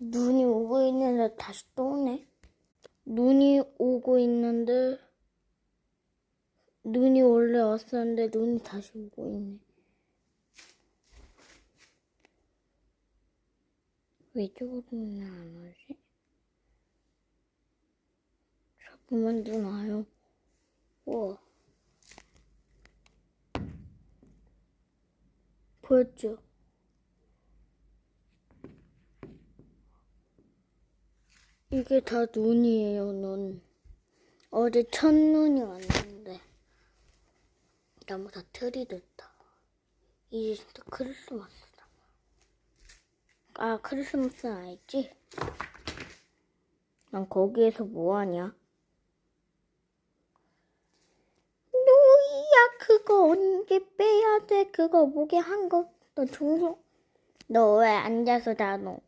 눈이 오고 있는데 다시 또 오네. 눈이 오고 있는데 눈이 원래 왔었는데 눈이 다시 오고 있네. 왜 이쪽으로는 안 오지? 자꾸만 눈 와요. 우와. 보였죠? 이게 다 눈이에요, 눈. 어제 첫눈이 왔는데, 나무 다 틀이 됐다. 이제 진짜 크리스마스다. 아, 크리스마스는 아니지? 난 거기에서 뭐하냐? 노이야, 그거 언제 빼야 돼? 그거 목에 한 거, 너 종종, 너왜 앉아서 다 너?